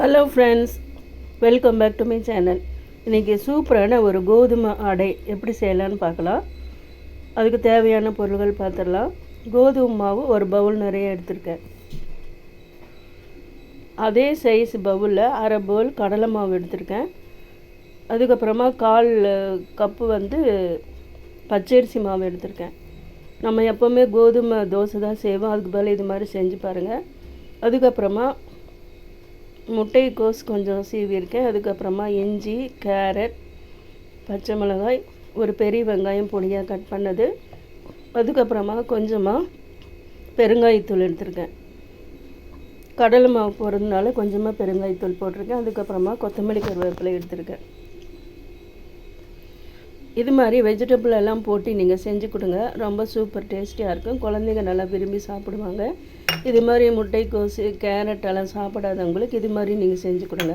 Hello friends welcome back to my channel இன்றைக்கி சூப்பரான ஒரு கோதுமை அடை எப்படி செய்யலான்னு பார்க்கலாம். அதுக்கு தேவையான பொருள்கள் பார்த்துடலாம். கோதுமை மாவு ஒரு பவுல் நிறைய எடுத்திருக்கேன். அதே சைஸ் பவுலில் அரை பவுல் கடலை மாவு எடுத்திருக்கேன். அதுக்கப்புறமா கால் கப்பு வந்து பச்சரிசி மாவு எடுத்திருக்கேன். நம்ம எப்போவுமே கோதுமை தோசை தான் செய்வோம். அதுக்கு பதில் இது மாதிரி செஞ்சு பாருங்கள் அதுக்கப்புறமா முட்டைக்கோஸ் கொஞ்சம் சீவியிருக்கேன். அதுக்கப்புறமா இஞ்சி கேரட் பச்சை மிளகாய் ஒரு பெரிய வெங்காயம் பொடியாக கட் பண்ணது. அதுக்கப்புறமா கொஞ்சமாக பெருங்காயத்தூள் எடுத்திருக்கேன். கடலை மாவு போடுறதுனால கொஞ்சமாக பெருங்காயத்தூள் போட்டிருக்கேன். அதுக்கப்புறமா கொத்தமல்லி கருவேப்பிலை எடுத்திருக்கேன். இது மாதிரி வெஜிடபிள் எல்லாம் போட்டு நீங்கள் செஞ்சு கொடுங்க. ரொம்ப சூப்பர் டேஸ்டியாக இருக்கும். குழந்தைங்க நல்லா விரும்பி சாப்பிடுவாங்க. இது மாதிரி முட்டைக்கோசு கேரட் எல்லாம் சாப்பிடாதவங்களுக்கு இது மாதிரி நீங்கள் செஞ்சு கொடுங்க.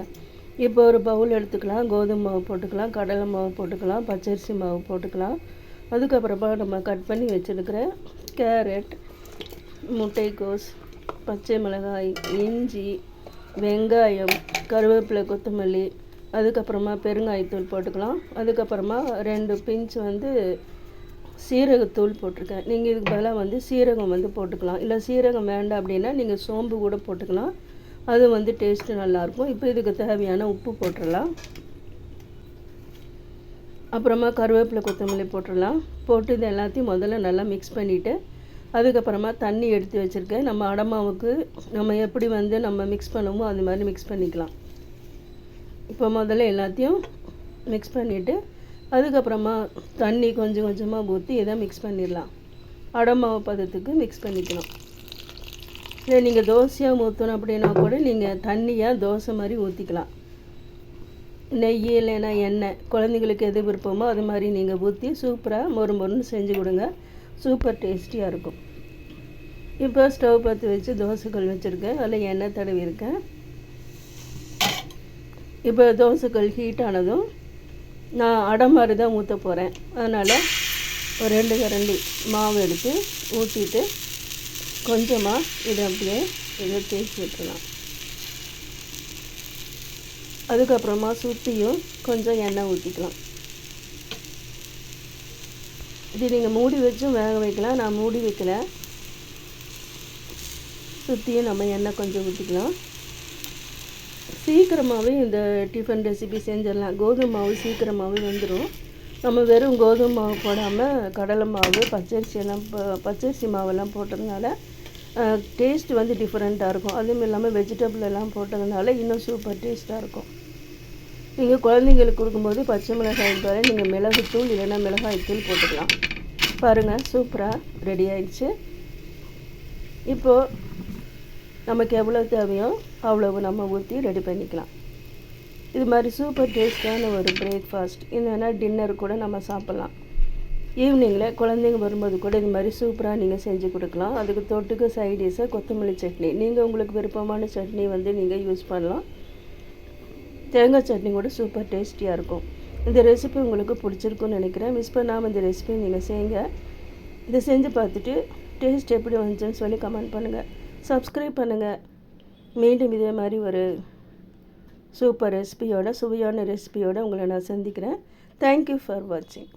இப்போ ஒரு பவுல் எடுத்துக்கலாம் கோதுமை மாவு போட்டுக்கலாம் கடலை மாவு போட்டுக்கலாம் பச்சரிசி மாவு போட்டுக்கலாம். அதுக்கப்புறமா நம்ம கட் பண்ணி வச்சுருக்கிற கேரட் முட்டைக்கோஸ் பச்சை மிளகாய் இஞ்சி வெங்காயம் கருவேப்பிலை கொத்தமல்லி அதுக்கப்புறமா பெருங்காயத்தூள் போட்டுக்கலாம். அதுக்கப்புறமா ரெண்டு பிஞ்ச் வந்து சீரகத்தூள் போட்டிருக்கேன். நீங்கள் இதுக்கு பதிலாக வந்து சீரகம் வந்து போட்டுக்கலாம். இல்லை சீரகம் வேண்டாம் அப்படின்னா நீங்கள் சோம்பு கூட போட்டுக்கலாம். அது வந்து டேஸ்ட்டு நல்லாயிருக்கும். இப்போ இதுக்கு தேவையான உப்பு போட்டுடலாம். அப்புறமா கருவேப்பிலை கொத்தமல்லி போட்டுடலாம். போட்டு இது எல்லாத்தையும் முதல்ல நல்லா மிக்ஸ் பண்ணிவிட்டு அதுக்கப்புறமா தண்ணி எடுத்து வச்சுருக்கேன். நம்ம அடமாவுக்கு நம்ம எப்படி வந்து நம்ம மிக்ஸ் பண்ணுவோமோ அது மாதிரி மிக்ஸ் பண்ணிக்கலாம். இப்போ முதல்ல எல்லாத்தையும் மிக்ஸ் பண்ணிவிட்டு அதுக்கப்புறமா தண்ணி கொஞ்சம் கொஞ்சமாக ஊற்றி இதை மிக்ஸ் பண்ணிடலாம். அடமாவு பதத்துக்கு மிக்ஸ் பண்ணிக்கணும் இல்லை நீங்கள் தோசையாக ஊற்றணும் அப்படின்னா கூட நீங்கள் தண்ணியாக தோசை மாதிரி ஊற்றிக்கலாம் நெய் இல்லைன்னா எண்ணெய் குழந்தைங்களுக்கு எது விருப்பமோ அது மாதிரி நீங்கள் ஊற்றி சூப்பராக மொறு மொறுன்னு செஞ்சு கொடுங்க. சூப்பர் டேஸ்டியாக இருக்கும். இப்போ ஸ்டவ் பற்றி வச்சு தோசைக்கல் வச்சுருக்கேன். அதில் எண்ணெய் தடவி இருக்கேன். இப்போ தோசைக்கல் ஹீட் ஆனதும் நான் அடை மாதிரி தான் ஊற்ற போகிறேன் அதனால் ஒரு ரெண்டு கரண்டி மாவு எடுத்து ஊற்றிட்டு கொஞ்சமாக இதை அப்படியே இதை தேய்ச்சி விட்டுலாம் அதுக்கப்புறமா சுற்றியும் கொஞ்சம் எண்ணெய் ஊற்றிக்கலாம் இது நீங்கள் மூடி வச்சும் வேக வைக்கலாம். நான் மூடி வைக்கல. சுற்றியும் நம்ம எண்ணெய் கொஞ்சம் ஊற்றிக்கலாம் சீக்கிரமாகவே இந்த டிஃபன் ரெசிபி செஞ்சிடலாம். கோதுமை மாவு சீக்கிரமாகவே வந்துடும் நம்ம வெறும் கோதுமை மாவு போடாமல் கடலை மாவு பச்சரிசி எல்லாம் பச்சரிசி மாவெல்லாம் போட்டதுனால டேஸ்ட் வந்து டிஃப்ரெண்ட்டாக இருக்கும். அதுவும் இல்லாமல் வெஜிடபிள் எல்லாம் போட்டதுனால இன்னும் சூப்பர் டேஸ்ட்டாக இருக்கும். நீங்கள் குழந்தைங்களுக்கு கொடுக்கும்போது பச்சை மிளகாய் தவிர நீங்கள் மிளகுத்தூள் இல்லைன்னா மிளகாய்த்தூள் போட்டுக்கலாம். பாருங்கள் சூப்பராக ரெடி ஆயிடுச்சு. இப்போது நமக்கு எவ்வளோ தேவையோ அவ்வளவு நம்ம ஊற்றி ரெடி பண்ணிக்கலாம். இது மாதிரி சூப்பர் டேஸ்டான ஒரு பிரேக்ஃபாஸ்ட் இல்லைன்னா டின்னர் கூட நம்ம சாப்பிட்லாம். ஈவினிங்கில் குழந்தைங்க வரும்போது கூட இது மாதிரி சூப்பராக நீங்கள் செஞ்சு கொடுக்கலாம். அதுக்கு தொட்டுக்கு சைடிஷாக கொத்தமல்லி சட்னி. நீங்கள் உங்களுக்கு விருப்பமான சட்னி வந்து நீங்கள் யூஸ் பண்ணலாம். தேங்காய் சட்னி கூட சூப்பர் டேஸ்டியாக இருக்கும். இந்த ரெசிபி உங்களுக்கு பிடிச்சிருக்குன்னு நினைக்கிறேன். மிஸ் பண்ணாமல் இந்த ரெசிபி நீங்கள் செய்யுங்க. இதை செஞ்சு பார்த்துட்டு டேஸ்ட் எப்படி வந்துச்சுன்னு சொல்லி கமெண்ட் பண்ணுங்கள் சப்ஸ்கிரைப் பண்ணுங்கள் மீண்டும் இதே மாதிரி ஒரு சூப்பர் ரெசிபியோட சுவையான ரெசிபியோடு உங்களை நான் சந்திக்கிறேன். தேங்க்யூ ஃபார் வாட்சிங்